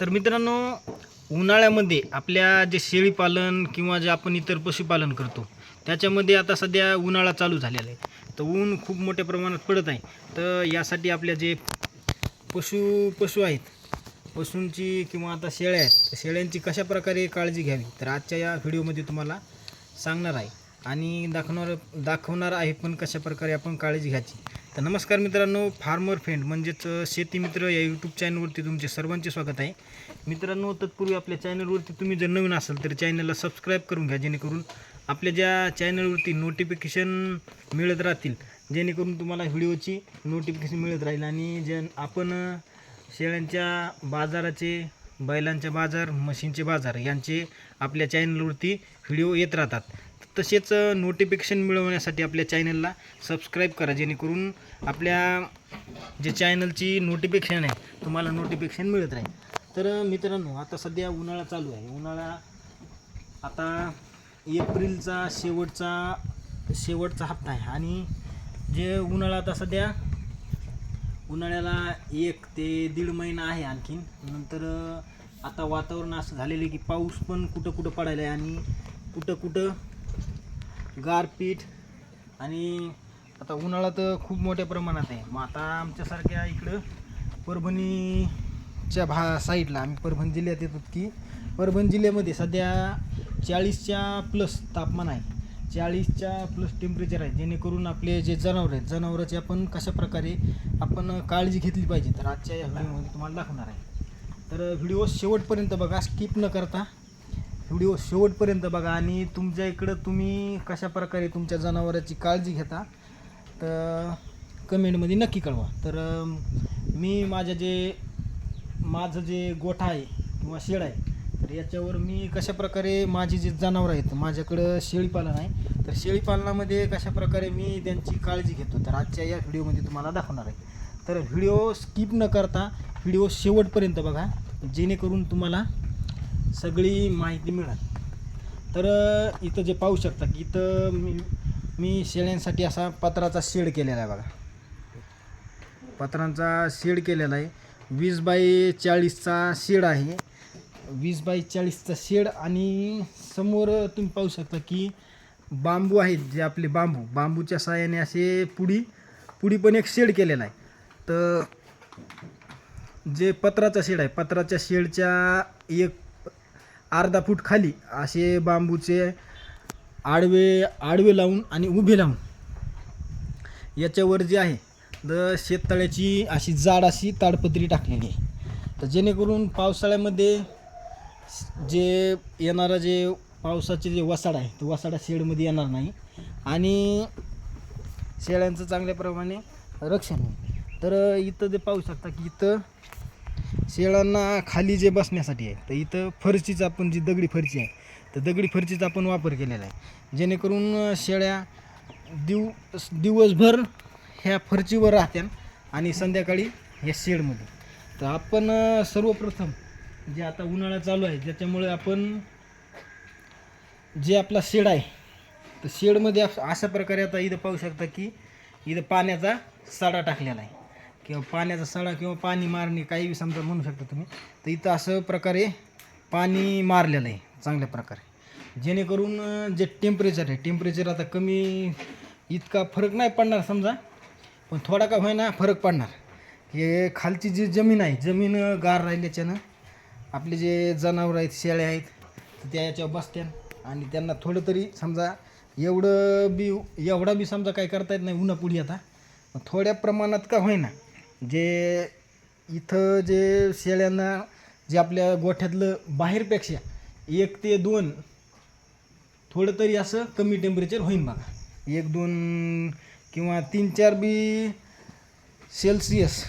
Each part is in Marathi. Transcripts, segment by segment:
तर मित्रांनो उन्हाळ्यामध्ये आपल्या जे शेळीपालन किंवा जे आपण इतर पशुपालन करतो त्याच्यामध्ये आता सध्या उन्हाळा चालू झालेला आहे. तर ऊन खूप मोठ्या प्रमाणात पडत आहे. तर यासाठी आपल्या जे पशु पशु आहेत पशूंची किंवा आता शेळ्या आहेत तर शेळ्यांची कशा प्रकारे काळजी घ्यावी? तर आजच्या या व्हिडिओमध्ये तुम्हाला सांगणार आहे. आणि दाखवणार दाखवणार आहे पण कशा प्रकारे आपण काळजी घ्यायची. तर नमस्कार मित्रांनो फार्मर फ्रेंड म्हणजेच शेती मित्र या यूट्यूब चॅनलवरती तुमचे सर्वांचे स्वागत आहे. मित्रांनो तत्पूर्वी आपल्या चॅनलवरती तुम्ही जर नवीन असाल तर चॅनलला सबस्क्राईब करून घ्या जेणेकरून आपल्या ज्या चॅनलवरती नोटिफिकेशन मिळत राहतील जेणेकरून तुम्हाला व्हिडिओची नोटिफिकेशन मिळत राहील आणि जे आपण शेळ्यांच्या बाजाराचे बैलांचे बाजार म्हशींचे बाजार यांचे आपल्या चॅनलवरती व्हिडिओ येत राहतात. तसेच नोटिफिकेशन मिळवण्यासाठी आपल्या चॅनलला सबस्क्राईब करा जेणेकरून आपल्या जे चॅनलची नोटिफिकेशन आहे तुम्हाला नोटिफिकेशन मिळत राहील. तर मित्रांनो आता सध्या उन्हाळा चालू आहे. उन्हाळा आता एप्रिलचा शेवटचा शेवटचा हप्ता आहे. आणि जे उन्हाळा आता सध्या उन्हाळ्याला एक ते दीड महिना आहे आणखीन. नंतर आता वातावरण असं झालेलं आहे की पाऊस पण कुठं कुठं पडायला आहे आणि कुठं कुठं गारपीट आणि आता उन्हाळा तर खूप मोठ्या प्रमाणात आहे. मग आता आमच्यासारख्या इकडं परभणीच्या भा साईडला आम्ही परभणी जिल्ह्यात येतो की परभणी जिल्ह्यामध्ये सध्या चाळीसच्या प्लस तापमान आहे. चाळीसच्या प्लस टेम्परेचर आहे. जेणेकरून आपले जे जनावर आहेत जनावरांची आपण कशा प्रकारे आपण काळजी घेतली पाहिजे तर आजच्या या व्हिडिओमध्ये तुम्हाला दाखवणार आहे. तर व्हिडिओ शेवटपर्यंत बघा स्किप न करता व्हिडिओ शेवटपर्यंत बघा आणि तुमच्या इकडं तुम्ही कशा प्रकारे तुमच्या जनावराची काळजी घेता तर कमेंटमध्ये नक्की कळवा. तर मी माझ्या जे माझं जे गोठा आहे किंवा शेड आहे तर याच्यावर मी कशा प्रकारे माझी जे जनावरं आहेत माझ्याकडं शेळीपालन आहे तर शेळीपालनामध्ये कशा प्रकारे मी त्यांची काळजी घेतो तर आजच्या या व्हिडिओमध्ये तुम्हाला दाखवणार आहे. तर व्हिडिओ स्किप न करता व्हिडिओ शेवटपर्यंत बघा जेणेकरून तुम्हाला सगळी माहिती मिळाल. तर इथं जे पाहू शकता की इथं मी मी शेळ्यांसाठी असा पत्राचा शेड केलेला आहे बघा. पत्रांचा शेड केलेला आहे. वीस बाय चाळीसचा शेड आहे. वीस बाय चाळीसचा शेड आणि समोर तुम्ही पाहू शकता की बांबू आहेत जे आपले बांबू. बांबूच्या साहाय्याने असे पुडी पुडी पण एक शेड केलेला आहे. तर जे पत्राचा शेड आहे पत्राच्या शेडच्या एक अर्धा फूट खाली असे बांबूचे आडवे आडवे लावून आणि उभे लावून. याच्यावर जे आहे द शेततळ्याची अशी जाड अशी ताडपत्री टाकलेली आहे. तर जेणेकरून पावसाळ्यामध्ये जे येणारा जे पावसाचे जे वसाड आहे तो वसाडा शेडमध्ये येणार नाही. आणि शेळ्यांचं चांगल्या प्रमाणे रक्षण होईल. तर इथं जे पाहू शकता की इथं शेळ्यांना खाली जे बसण्यासाठी आहे तर इथं फरशीच आपण जी दगडी फरची आहे तर दगडी फरशीचा आपण वापर केलेला आहे. जेणेकरून शेळ्या दिव दिवसभर ह्या फरचीवर राहत्या आणि संध्याकाळी या शेडमध्ये. तर आपण सर्वप्रथम जे आता उन्हाळा चालू आहे ज्याच्यामुळे आपण जे आपला शेड आहे तर शेडमध्ये अशा प्रकारे आता इथं पाहू शकता की इथं पाण्याचा साडा टाकलेला आहे. किंवा पाण्याचा सडा किंवा पाणी मारणे काही समजा म्हणू शकता तुम्ही तर इथं असं प्रकारे पाणी मारलेलं आहे चांगल्या प्रकारे. जेणेकरून जे टेम्परेचर आहे टेम्परेचर आता कमी इतका फरक नाही पडणार समजा पण थोडा का होईना फरक पडणार. हे खालची जी जमीन आहे जमीन गार राहिल्याच्यानं आपले जे जनावरं आहेत शेळ्या आहेत तर त्या याच्यावर बसत्या आणि त्यांना थोडं तरी समजा एवढं बी एवढा बी समजा काय करता येत नाही उन्हापुढी आता पण थोड्या प्रमाणात का होईना जे इथं जे शेळ्यांना जे आपल्या गोठ्यातलं बाहेरपेक्षा एक ते दोन थोडं तरी असं कमी टेम्परेचर होईन बघा एक दोन किंवा तीन चार बी सेल्सिअस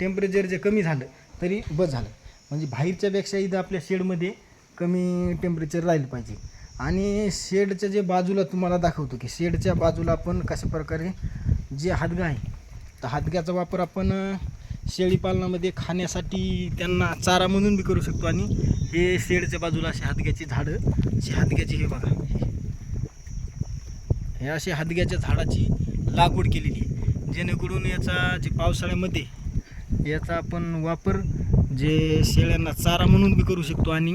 टेम्परेचर जे कमी झालं तरी बस झालं. म्हणजे बाहेरच्यापेक्षा इथं आपल्या शेडमध्ये कमी टेम्परेचर राहिलं पाहिजे. आणि शेडच्या जे बाजूला तुम्हाला दाखवतो की शेडच्या बाजूला आपण कशा प्रकारे जे हातगा आहे तर हादग्याचा वापर आपण शेळीपालनामध्ये खाण्यासाठी त्यांना चारा म्हणून बी करू शकतो आणि हे शेडच्या बाजूला असे हादग्याची झाडं अशी हादग्याची हे बघा. हे असे हादग्याच्या झाडाची लागवड केलेली आहे. जेणेकरून याचा जे पावसाळ्यामध्ये याचा आपण वापर जे शेळ्यांना चारा म्हणून बी करू शकतो आणि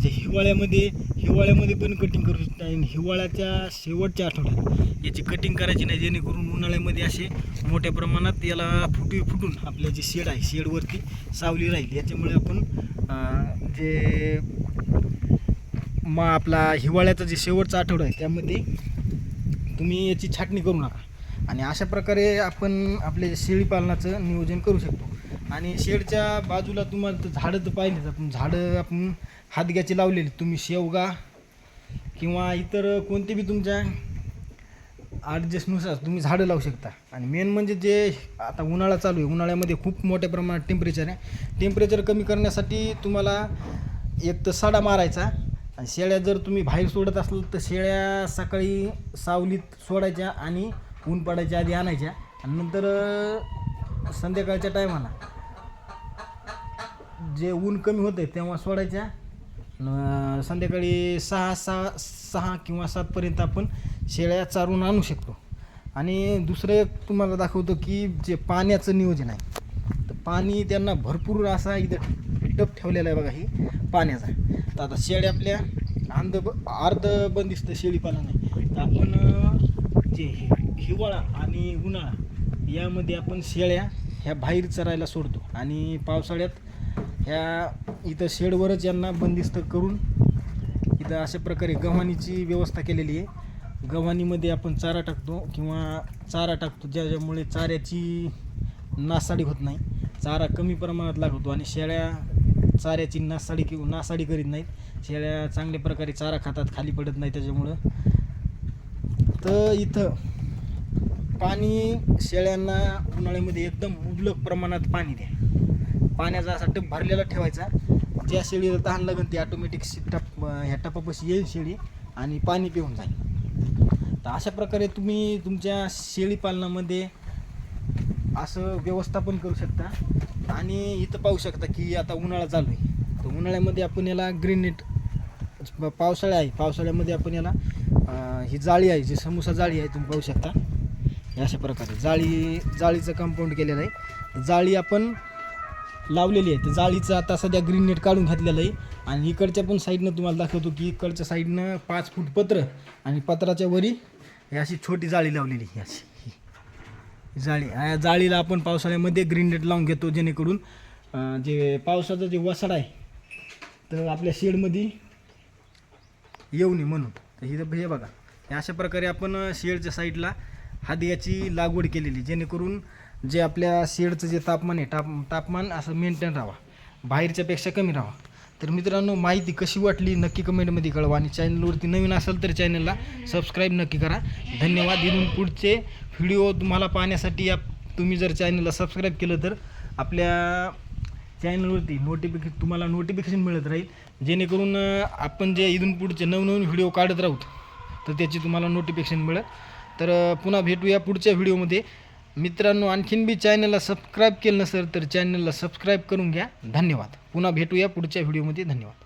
जे हिवाळ्यामध्ये हिवाळ्यामध्ये पण कटिंग करू शकता आणि हिवाळ्याच्या शेवटच्या आठवड्यात याची कटिंग करायची नाही जेणेकरून उन्हाळ्यामध्ये असे मोठ्या प्रमाणात याला फुटी फुटून आपल्या जे शेड आहे शेडवरती सावली राहील. याच्यामुळे आपण जे मग आपला हिवाळ्याचा जे शेवटचा आठवडा आहे त्यामध्ये तुम्ही याची छाटणी करू नका. आणि अशा प्रकारे आपण आपले शेळी पालनाचं नियोजन करू शकतो. आणि शेडच्या बाजूला तुम्हाला तर झाडं तर पाहिलेच आपण झाडं आपण हातग्याची लावलेली तुम्ही शेवगा किंवा इतर कोणते बी तुमच्या ॲडजस्टनुसार तुम्ही झाडं लावू शकता. आणि मेन म्हणजे जे आता उन्हाळा चालू आहे. उन्हाळ्यामध्ये खूप मोठ्या प्रमाणात टेम्परेचर आहे. टेम्परेचर कमी करण्यासाठी तुम्हाला एक तर सडा मारायचा. आणि शेळ्या जर तुम्ही बाहेर सोडत असाल तर शेळ्या सकाळी सावलीत सोडायच्या आणि ऊन पडायच्या आधी आणायच्या. आणि नंतर संध्याकाळच्या टायमाला जे ऊन कमी होतं तेव्हा सोडायच्या. न संध्याकाळी सहा सहा सहा किंवा सातपर्यंत आपण शेळ्या चारून आणू शकतो. आणि दुसरं एक तुम्हाला दाखवतो की जे पाण्याचं नियोजन आहे तर पाणी त्यांना भरपूर असा इथं टप ठेवलेला आहे बघा ही पाण्याचा. तर आता शेळ्या आपल्या अंध अर्ध बंदिस्त शेळी पालन आहे. तर आपण जे हि- हिवाळा आणि उन्हाळा यामध्ये आपण शेळ्या ह्या बाहेर चरायला सोडतो. आणि पावसाळ्यात ह्या इथं शेडवरच यांना बंदिस्त करून इथं अशा प्रकारे गव्हाणीची व्यवस्था केलेली आहे. गव्हाणीमध्ये आपण चारा टाकतो किंवा चारा टाकतो ज्याच्यामुळे चाऱ्याची नासाडी होत नाही. चारा कमी प्रमाणात लागतो आणि शेळ्या चाऱ्याची नासाडी किंवा नासाडी करीत नाहीत. शेळ्या चांगल्या प्रकारे चारा खातात खाली पडत नाही त्याच्यामुळं. तर इथं पाणी शेळ्यांना उन्हाळ्यामध्ये एकदम मुबलक प्रमाणात पाणी द्या. पाण्याचा असा टप भरलेला ठेवायचा. ज्या शेळीला तहान लागेल ती ऑटोमॅटिक टप ह्या टपापाशी येईल शेळी आणि पाणी पिऊन जाईल. तर अशा प्रकारे तुम्ही तुमच्या शेळी पालनामध्ये असं व्यवस्थापन करू शकता. आणि इथं पाहू शकता की आता उन्हाळा चालू आहे. तर उन्हाळ्यामध्ये आपण याला ग्रीन नेट पावसाळा आहे. पावसाळ्यामध्ये आपण याला ही जाळी आहे जी समोसा जाळी आहे तुम्ही पाहू शकता. हे अशा प्रकारे जाळी जाळीचं कंपाऊंड केलेलं आहे. जाळी आपण लावलेली आहे. तर जाळीचं आता सध्या ग्रीन नेट काढून घातलेलं आहे. आणि इकडच्या पण साईडनं तुम्हाला दाखवतो की इकडच्या साईडनं पाच फूट पत्र आणि पत्राच्या वरी ही अशी छोटी जाळी लावलेली ही अशी. जाळी. या जाळीला आपण पावसाळ्यामध्ये ग्रीन नेट लावून घेतो जेणेकरून जे पावसाचं जे वसाड आहे तर आपल्या शेडमध्ये येऊ नये म्हणून. तर हे हे बघा. हे अशा प्रकारे आपण शेडच्या साईडला हादयाची लागवड केलेली जेणेकरून जे आपल्या शेडचं जे तापमान आहे ताप तापमान असं मेंटेन राहा. बाहेरच्यापेक्षा कमी राहा. तर मित्रांनो माहिती कशी वाटली नक्की कमेंटमध्ये कळवा आणि चॅनलवरती नवीन असेल तर चॅनलला सबस्क्राईब नक्की करा. धन्यवाद. इथून पुढचे व्हिडिओ तुम्हाला पाहण्यासाठी या तुम्ही जर चॅनलला सबस्क्राईब केलं तर आपल्या चॅनलवरती नोटिफिके तुम्हाला नोटिफिकेशन मिळत राहील. जेणेकरून आपण जे इथून पुढचे नवनवीन व्हिडिओ काढत राहूत तर त्याची तुम्हाला नोटिफिकेशन मिळत तर पुन्हा भेटूया पुढच्या व्हिडिओमध्ये मित्रांनो आणखीन बी चॅनलला सबस्क्राईब केलं नसेल तर चॅनलला सबस्क्राईब करून घ्या. धन्यवाद. पुन्हा भेटूया पुढच्या व्हिडिओमध्ये धन्यवाद.